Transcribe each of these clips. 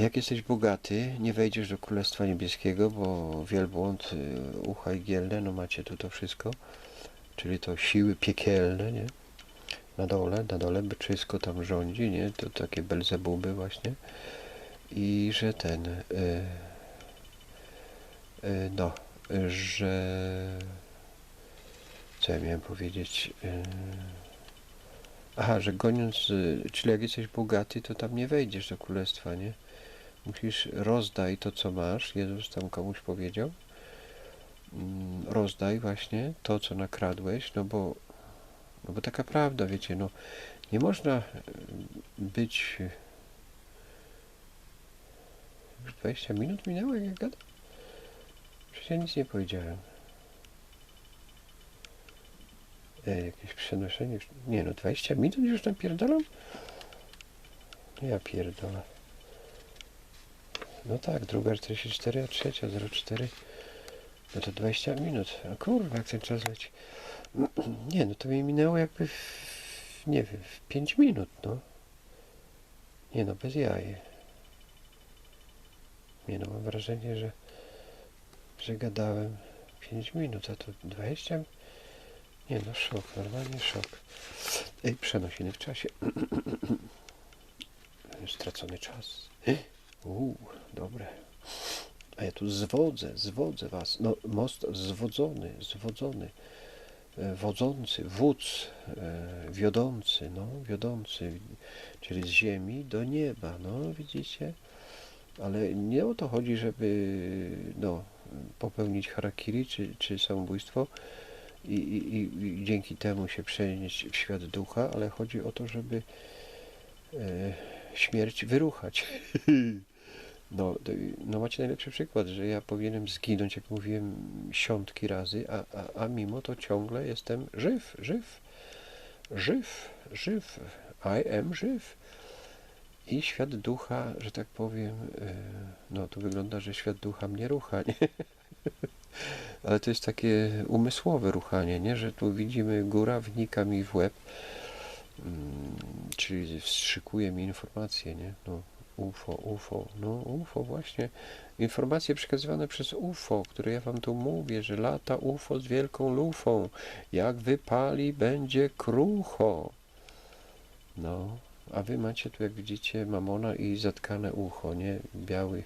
Jak jesteś bogaty, nie wejdziesz do Królestwa Niebieskiego, bo wielbłąd, y, ucha igielne, no macie tu to wszystko, czyli to siły piekielne, nie? Na dole, na dole byczysko tam rządzi, nie? To takie belzebuby właśnie. I że ten, y, y, no, że, co ja miałem powiedzieć, y, aha, że goniąc, y, czyli jak jesteś bogaty, to tam nie wejdziesz do Królestwa, nie? Musisz rozdaj to, co masz. Jezus tam komuś powiedział. Mm, Rozdaj właśnie to, co nakradłeś, no bo, no bo taka prawda, wiecie, no nie można y, być... Już 20 minut minęło, jak ja gadam? Przecież ja nic nie powiedziałem. E, jakieś przenoszenie... Nie no, 20 minut już napierdalam? Ja pierdolę. No tak, druga 44, a trzecia 04. No to 20 minut. A kurwa, jak ten czas leci. Nie, no to mi minęło jakby w, nie wiem, w 5 minut, no. Nie no, bez jaj. Nie no, mam wrażenie, że, że gadałem 5 minut, a to 20? Nie no, szok, normalnie szok. Ej, przenosiny w czasie. Stracony czas. Uuu, dobre. A ja tu zwodzę, zwodzę was. No, most zwodzony, zwodzony. E, Wodzący, wódz, e, wiodący, no, wiodący, czyli z ziemi do nieba, no, widzicie? Ale nie o to chodzi, żeby, no, popełnić harakiri czy, czy samobójstwo i, i, i- dzięki temu się przenieść w świat ducha, ale chodzi o to, żeby e, śmierć wyruchać. No, no macie najlepszy przykład, że ja powinienem zginąć, jak mówiłem, siątki razy, a, a, a mimo to ciągle jestem żyw, żyw, żyw, żyw, I am żyw. I świat ducha, że tak powiem, e, no to wygląda, że świat ducha mnie rucha, nie? Ale to jest takie umysłowe ruchanie, nie? Że tu widzimy góra, wnika mi w łeb, mm, czyli wstrzykuje mi informacje, nie? No, UFO, UFO, no UFO właśnie. Informacje przekazywane przez UFO, które ja wam tu mówię, że lata UFO z wielką lufą. Jak wypali, będzie krucho. No, a wy macie tu, jak widzicie, mamona i zatkane ucho, nie? Biały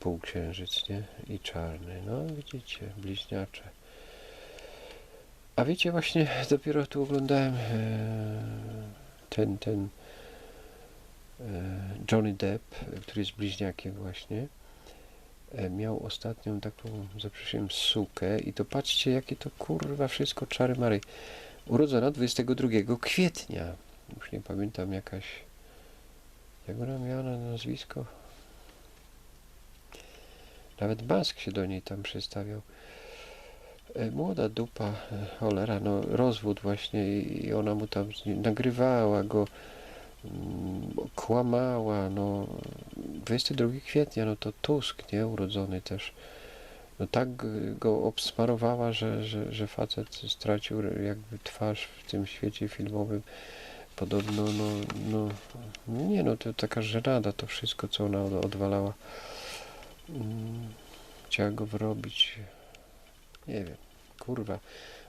półksiężyc, nie? I czarny. No, widzicie, bliźniacze. A wiecie, właśnie dopiero tu oglądałem e, ten, ten Johnny Depp, który jest bliźniakiem właśnie, e, miał ostatnią taką, za przeproszeniem, sukę i to patrzcie, jakie to kurwa wszystko czary mary. Urodzona 22 kwietnia. Już nie pamiętam jakaś, jak ona miała na nazwisko? Nawet Mask się do niej tam przedstawiał. E, Młoda dupa, e, cholera, no rozwód właśnie i ona mu tam nagrywała go, kłamała, no 22 kwietnia, no to Tusk, nie, urodzony też. No tak go obsmarowała, że, że, że facet stracił jakby twarz w tym świecie filmowym. Podobno, no, no, nie no, to taka żenada to wszystko, co ona od- odwalała. Mm, Chciała go wyrobić. Nie wiem, kurwa.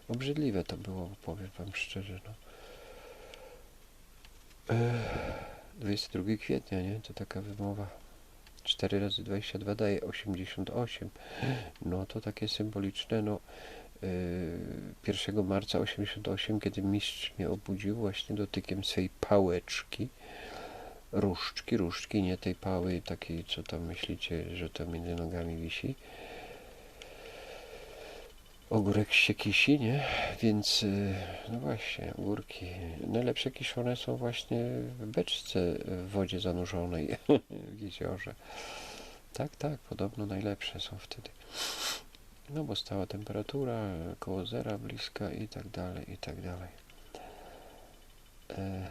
Obrzydliwe to było, powiem wam szczerze, no. Ech, 22 kwietnia, nie? To taka wymowa. 4 razy 22 daje 88. No to takie symboliczne, no. Yy, 1 marca 88, kiedy mistrz mnie obudził właśnie dotykiem swej pałeczki. Różdżki, różdżki, nie tej pały takiej, co tam myślicie, że to między nogami wisi. Ogórek się kisi, nie? Więc, y, no właśnie, ogórki. Najlepsze kiszone są właśnie w beczce w wodzie zanurzonej w jeziorze. Tak, tak, podobno najlepsze są wtedy. No bo stała temperatura, koło zera bliska i tak dalej, i tak dalej. E,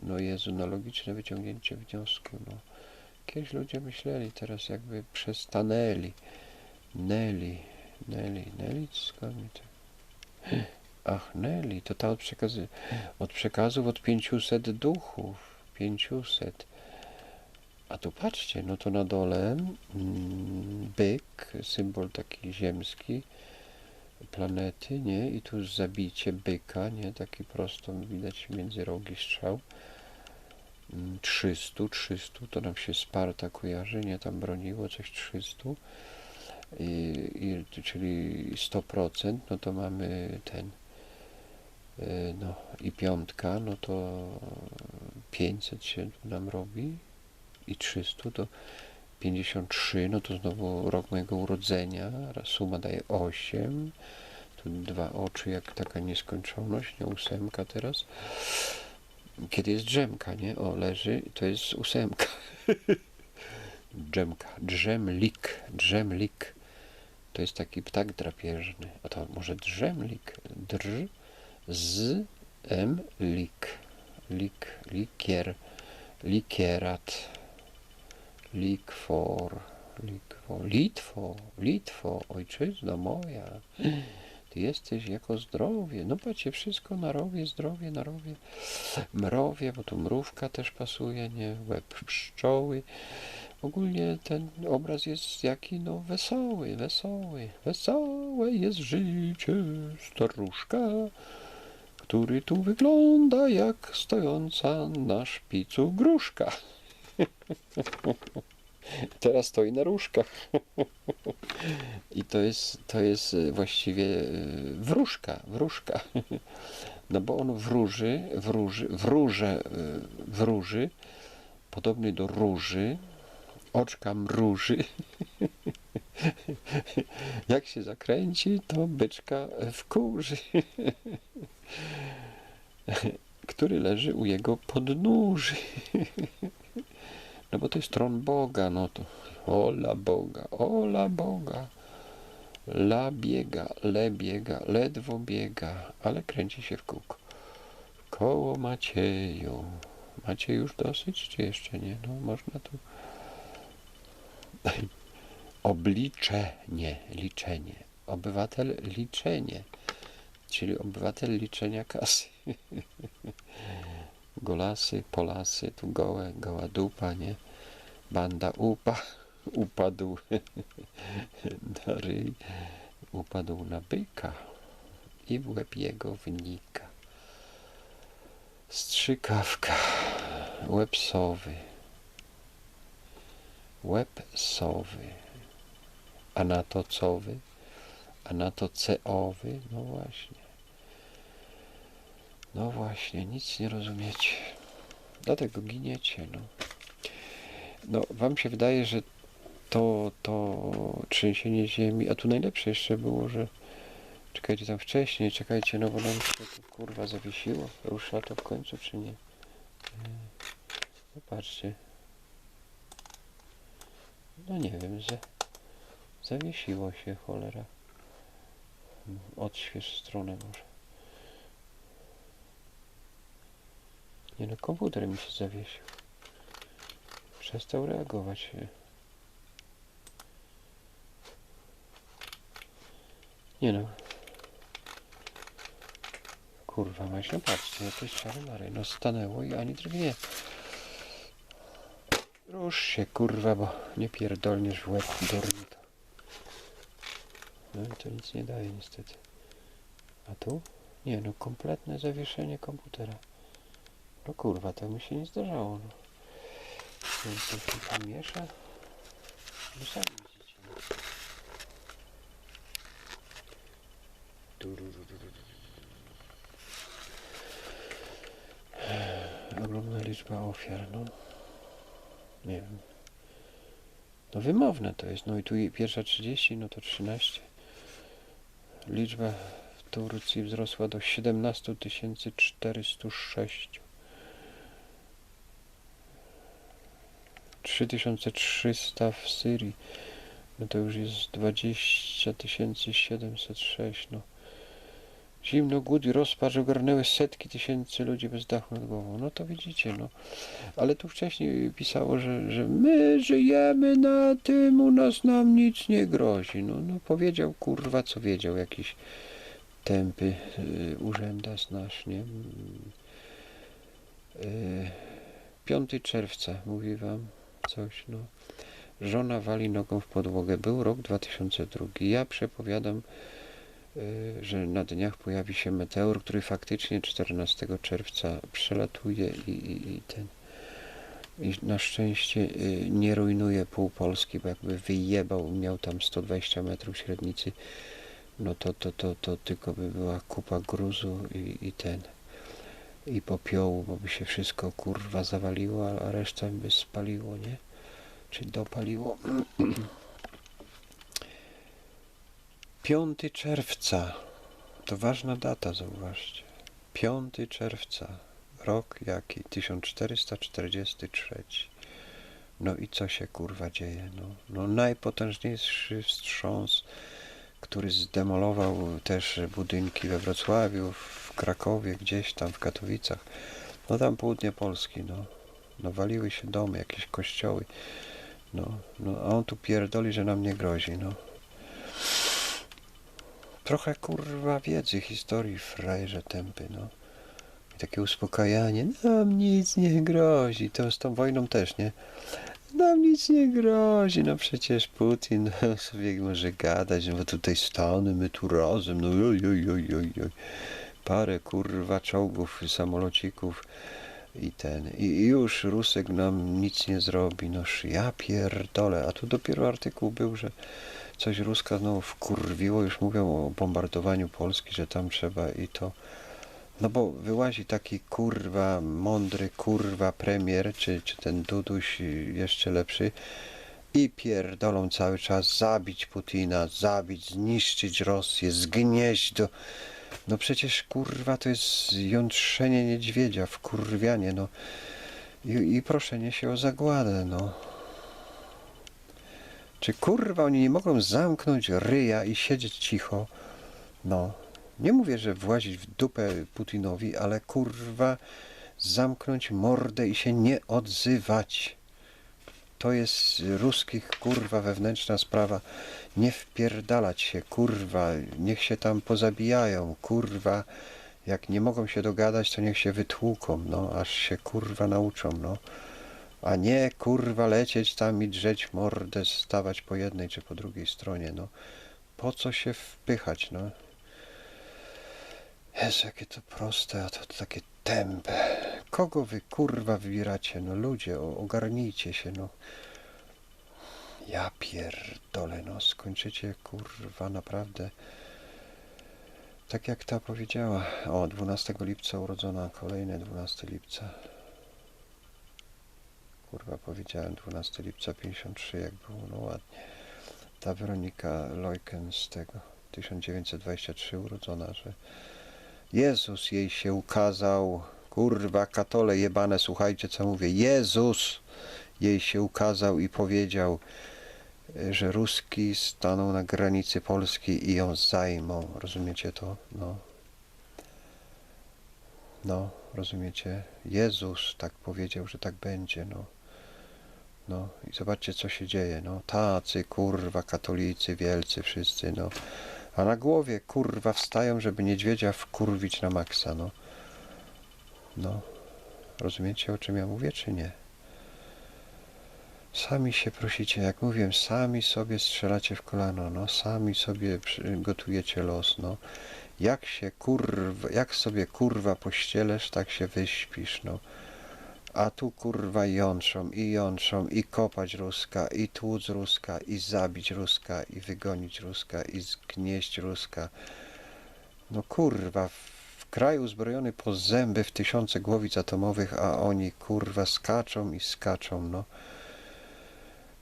no Jezu, no logiczne wyciągnięcie wniosku, no. Kiedyś ludzie myśleli, teraz jakby przestanęli. Nelly, Nelly, Nelly, skąd mi to? Ach, Nelly, to ta od, przekazy, od przekazów od 500 duchów. 500. A tu patrzcie, no to na dole mm, byk, symbol taki ziemski planety, nie? I tu zabicie byka, nie? Taki prosto widać między rogi strzał. Mm, 300, 300, to nam się Sparta kojarzy, nie? Tam broniło coś 300. Czyli 100%, no to mamy ten y, no i piątka, no to 500 się nam robi i 300 to 53, no to znowu rok mojego urodzenia, suma daje 8, tu dwa oczy jak taka nieskończoność, nie ósemka teraz. Kiedy jest drzemka, nie? O, leży, to jest ósemka. Drzemka, drzemlik, drzemlik. To jest taki ptak drapieżny. A to może drzemlik, drz, z, m, lik, lik, likier, likierat, likfor, likfor, Litwo, Litwo, ojczyzno moja. Ty jesteś jako zdrowie. No patrzcie, wszystko na rowie, zdrowie, na rowie. Mrowie, bo tu mrówka też pasuje, nie? Łeb pszczoły. Ogólnie ten obraz jest jaki, no wesoły, wesoły. Wesołe jest życie staruszka, który tu wygląda jak stojąca na szpicu gruszka. Teraz stoi na różkach. I to jest, to jest y, właściwie y, wróżka, wróżka. No bo on wróży, wróży, wróże, y, wróży, podobny do róży, oczka mruży. Jak się zakręci, to byczka wkurzy. Który leży u jego podnóży. No bo to jest tron Boga, no to ola Boga, ola Boga. La biega, le biega, ledwo biega, ale kręci się w kółko. Koło Macieju. Macie już dosyć, czy jeszcze nie? No można tu... Obliczenie, liczenie. Obywatel liczenie, czyli obywatel liczenia kasy. Golasy, polasy, tu gołe, goła dupa, nie? Banda upa, upadł na ryj, upadł na byka i w łeb jego wnika. Strzykawka, łeb sowy, łeb sowy, anatocowy, anatoceowy, no właśnie. No właśnie, nic nie rozumiecie. Dlatego giniecie, no. No, wam się wydaje, że to, to trzęsienie ziemi, a tu najlepsze jeszcze było, że czekajcie tam wcześniej, czekajcie, no bo nam się tu kurwa zawiesiło. Rusza to w końcu, czy nie? No patrzcie. No nie wiem, że zawiesiło się, cholera. Odśwież stronę może. Nie no, komputer mi się zawiesił. Przestał reagować. Nie no. Kurwa mać, no patrzcie, jakieś czary mary. No stanęło i ani drgnie. Rusz się kurwa, bo nie pierdolniesz w łeb dornito. No i to nic nie daje niestety. A tu? Nie no, kompletne zawieszenie komputera. No kurwa, to mi się nie zdarzało. No. Więc to się tam miesza. No sami widzicie. Ogromna liczba ofiar, no. Nie wiem. No wymowne to jest. No i tu pierwsza 30, no to 13. Liczba w Turcji wzrosła do 17 406. 3300 w Syrii, no to już jest 20 706, no. Zimno, głód i rozpacz ogarnęły setki tysięcy ludzi bez dachu nad głową. No to widzicie, no. Ale tu wcześniej pisało, że, że my żyjemy na tym, u nas nam nic nie grozi. No, no powiedział, kurwa, co wiedział, jakiś tępy y, urzędas nasz, nie? Y, 5 czerwca, mówi wam, coś, no. Żona wali nogą w podłogę. Był rok 2002. Ja przepowiadam, y, że na dniach pojawi się meteor, który faktycznie 14 czerwca przelatuje i, i, i ten. I na szczęście y, nie rujnuje pół Polski, bo jakby wyjebał, miał tam 120 metrów średnicy, no to, to, to, to tylko by była kupa gruzu i, i ten i popiołu, bo by się wszystko kurwa zawaliło, a resztę by spaliło, nie? Czy dopaliło. 5 czerwca. To ważna data, zauważcie. 5 czerwca. Rok jaki? 1443. No i co się kurwa dzieje? No, no najpotężniejszy wstrząs, który zdemolował też budynki we Wrocławiu, w Krakowie, gdzieś tam w Katowicach. No tam południe Polski, no. No waliły się domy, jakieś kościoły. No, no a on tu pierdoli, że nam nie grozi, no. Trochę kurwa wiedzy, historii, frajerze tępy, no. I takie uspokajanie, nam nic nie grozi. To z tą wojną też, nie? Nam nic nie grozi, no przecież Putin no, sobie może gadać, no bo tutaj Stany, my tu razem, no oj, oj, oj, oj, oj. Parę kurwa czołgów, samolocików i ten, i już Rusek nam nic nie zrobi, noż ja pierdolę, a tu dopiero artykuł był, że coś Ruska znowu wkurwiło, już mówią o bombardowaniu Polski, że tam trzeba i to, no bo wyłazi taki kurwa, mądry kurwa premier, czy, czy ten Duduś jeszcze lepszy i pierdolą cały czas zabić Putina, zabić, zniszczyć Rosję, zgnieść do... No przecież kurwa to jest jątrzenie niedźwiedzia, wkurwianie, no. I, i proszenie się o zagładę, no. Czy kurwa oni nie mogą zamknąć ryja i siedzieć cicho? No. Nie mówię, że włazić w dupę Putinowi, ale kurwa zamknąć mordę i się nie odzywać. To jest ruskich kurwa wewnętrzna sprawa. Nie wpierdalać się, kurwa, niech się tam pozabijają, kurwa. Jak nie mogą się dogadać, to niech się wytłuką, no, aż się kurwa nauczą, no. A nie kurwa lecieć tam i drzeć mordę, stawać po jednej czy po drugiej stronie, no. Po co się wpychać, no? Jezu, jakie to proste, a to, takie tępe. Kogo wy kurwa wybieracie? No ludzie, ogarnijcie się, no. Ja pierdolę, no skończycie kurwa naprawdę. Tak jak ta powiedziała. O, 12 lipca urodzona, kolejne 12 lipca. Kurwa powiedziałem 12 lipca 53, jak było, no ładnie. Ta Weronika Lojken z tego 1923 urodzona, że Jezus jej się ukazał. Kurwa, katole jebane, słuchajcie co mówię. Jezus jej się ukazał i powiedział, że Ruski staną na granicy Polski i ją zajmą. Rozumiecie to? No. No, rozumiecie? Jezus tak powiedział, że tak będzie, no. No i zobaczcie co się dzieje, no. Tacy, kurwa, katolicy, wielcy wszyscy, no. A na głowie, kurwa, wstają, żeby niedźwiedzia wkurwić na maksa, no. No. Rozumiecie, o czym ja mówię, czy nie? Sami się prosicie, jak mówiłem, sami sobie strzelacie w kolano, no. Sami sobie gotujecie los, no. Jak się, kurwa, jak sobie, kurwa, pościelesz, tak się wyśpisz, no. A tu kurwa jątrzą i jątrzą i kopać Ruska i tłuc Ruska i zabić Ruska i wygonić Ruska i zgnieść Ruska. No kurwa, w kraj uzbrojony po zęby w tysiące głowic atomowych, a oni kurwa skaczą i skaczą, no.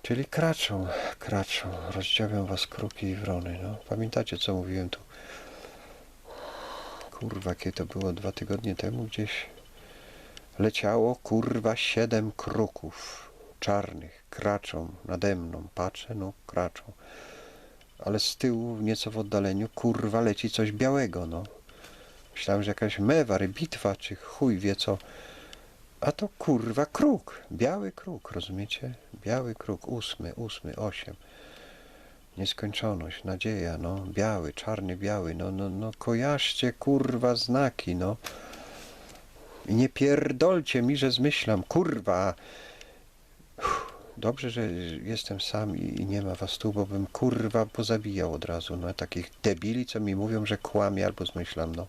Czyli kraczą, kraczą, rozdziawią was kruki i wrony, no. Pamiętacie co mówiłem tu? Kurwa, kiedy to było dwa tygodnie temu gdzieś? Leciało kurwa siedem kruków czarnych, kraczą nade mną, patrzę, no kraczą. Ale z tyłu, nieco w oddaleniu, kurwa leci coś białego, no. Myślałem, że jakaś mewar, bitwa, czy chuj wie co. A to kurwa kruk, biały kruk, rozumiecie? Biały kruk, ósmy, ósmy, osiem. Nieskończoność, nadzieja, no, biały, czarny, biały, no, no, no, kojarzcie kurwa znaki, no. I nie pierdolcie mi, że zmyślam, kurwa. Uff, Dobrze, że jestem sam i, nie ma was tu, bo bym kurwa pozabijał od razu. No takich debili, co mi mówią, że kłamie albo zmyślam, no.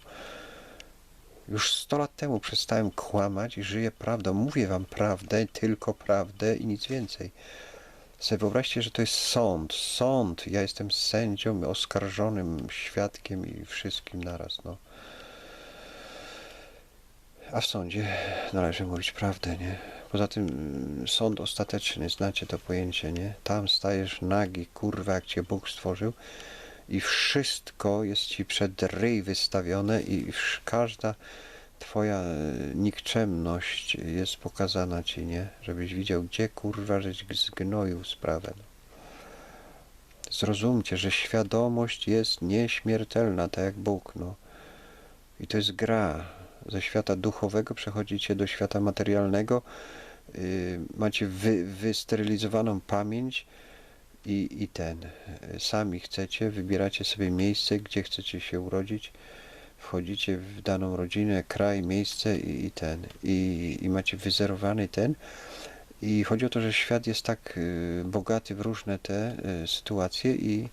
Już 100 lat temu przestałem kłamać i żyję prawdą. Mówię wam prawdę, tylko prawdę i nic więcej. Sobie wyobraźcie, że to jest sąd. Sąd. Ja jestem sędzią, oskarżonym, świadkiem i wszystkim naraz, no. A w sądzie należy mówić prawdę, nie? Poza tym mm, sąd ostateczny, znacie to pojęcie, nie? Tam stajesz nagi, kurwa, jak cię Bóg stworzył i wszystko jest ci przed ryj wystawione i każda twoja e, nikczemność jest pokazana ci, nie? Żebyś widział, gdzie kurwa żeś zgnoił sprawę. No. Zrozumcie, że świadomość jest nieśmiertelna, tak jak Bóg, no. I to jest gra. Ze świata duchowego przechodzicie do świata materialnego, yy, macie wy, wysterylizowaną pamięć i, i ten. Sami chcecie, wybieracie sobie miejsce, gdzie chcecie się urodzić, wchodzicie w daną rodzinę, kraj, miejsce i, i ten. I, I macie wyzerowany ten. I chodzi o to, że świat jest tak yy, bogaty w różne te yy, sytuacje i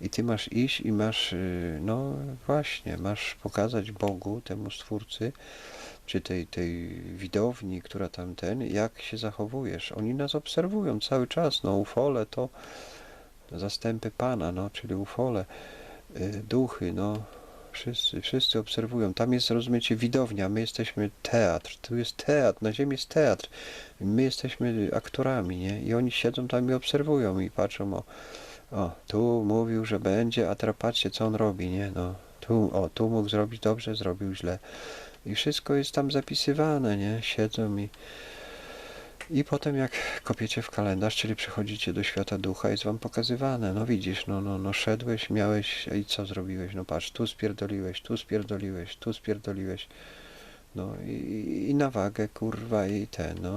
i ty masz iść i masz, y, no właśnie, masz pokazać Bogu, temu Stwórcy, czy tej, tej widowni, która tam ten, jak się zachowujesz. Oni nas obserwują cały czas, no ufole to zastępy Pana, no, czyli ufole, y, duchy, no, wszyscy, wszyscy obserwują. Tam jest, rozumiecie, widownia, my jesteśmy teatr, tu jest teatr, na ziemi jest teatr, my jesteśmy aktorami, nie? I oni siedzą tam i obserwują i patrzą, o, o, tu mówił, że będzie, a teraz patrzcie, co on robi, nie? No, tu, o, tu mógł zrobić dobrze, zrobił źle. I wszystko jest tam zapisywane, nie? Siedzą i... I potem jak kopiecie w kalendarz, czyli przychodzicie do świata ducha, jest wam pokazywane. No widzisz, no, no, no szedłeś, miałeś, i co zrobiłeś? No patrz, tu spierdoliłeś, tu spierdoliłeś, tu spierdoliłeś. No i, i na wagę, kurwa, i ten, no...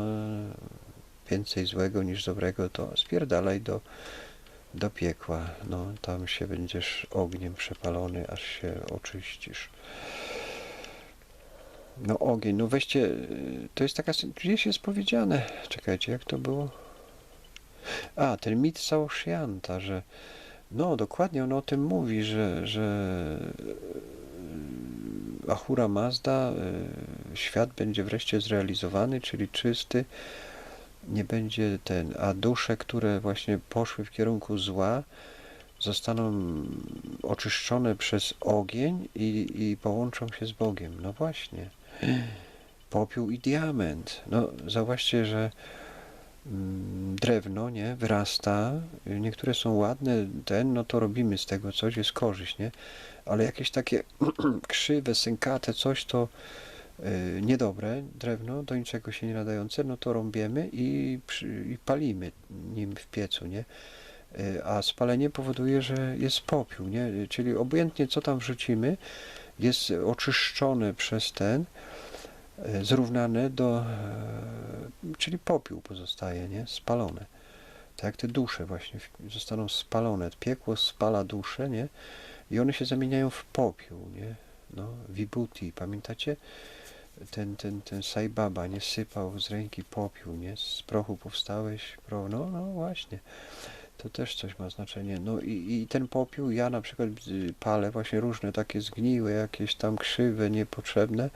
Więcej złego niż dobrego, to spierdalaj do do piekła. No, tam się będziesz ogniem przepalony, aż się oczyścisz. No ogień, no weźcie, to jest taka, gdzieś jest powiedziane, czekajcie, jak to było? A, ten mit Saoshyanta, że no dokładnie on o tym mówi, że, że y, Ahura Mazda, y, świat będzie wreszcie zrealizowany, czyli czysty, nie będzie ten, a dusze, które właśnie poszły w kierunku zła, zostaną oczyszczone przez ogień i, i połączą się z Bogiem. No właśnie. Popiół i diament. No, zauważcie, że mm, drewno, nie, wyrasta, niektóre są ładne, ten, no to robimy z tego coś, jest korzyść, nie? Ale jakieś takie krzywe, sękate coś, to niedobre drewno, do niczego się nie nadające, no to rąbiemy i, i palimy nim w piecu, nie? Y, A spalenie powoduje, że jest popiół, nie? Y, Czyli obojętnie co tam wrzucimy, jest oczyszczone przez ten, y, zrównane do, czyli popiół pozostaje, nie? Spalone. Tak jak te dusze właśnie zostaną spalone. Piekło spala dusze, nie? I one się zamieniają w popiół, nie? No, vibuti, pamiętacie? Ten, ten, ten Sai Baba nie sypał z ręki popiół, nie? Z prochu powstałeś, pro... no, no właśnie. To też coś ma znaczenie. No i, i ten popiół, ja na przykład y, palę właśnie różne takie zgniłe, jakieś tam krzywe, niepotrzebne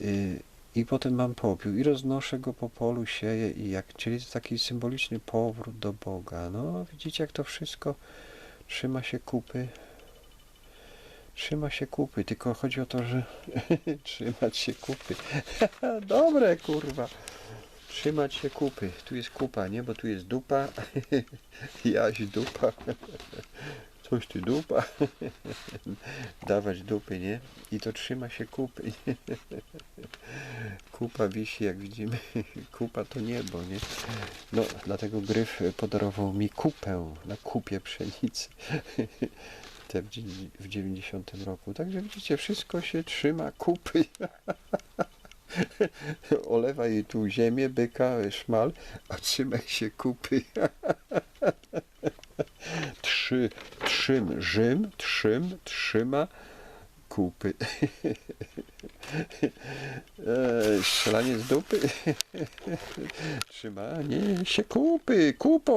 y, i potem mam popiół i roznoszę go po polu, sieję i jak, czyli to taki symboliczny powrót do Boga. No widzicie jak to wszystko trzyma się kupy. Trzyma się kupy, tylko chodzi o to, że trzymać się kupy. Dobre kurwa. Trzymać się kupy. Tu jest kupa, nie? Bo tu jest dupa. Jaś dupa. Coś ty dupa. Dawać dupy, nie? I to trzyma się kupy. Kupa wisi, jak widzimy. Kupa to niebo, nie? No, dlatego Gryf podarował mi kupę na kupie pszenicy. Te w, dziewię- w 90 roku. Także widzicie, wszystko się trzyma kupy. Olewa jej tu ziemię, byka, szmal, a trzymaj się kupy. Trzy, trzym Rzym, trzym, trzyma kupy. E, z dupy. Trzymanie się kupy, kupą.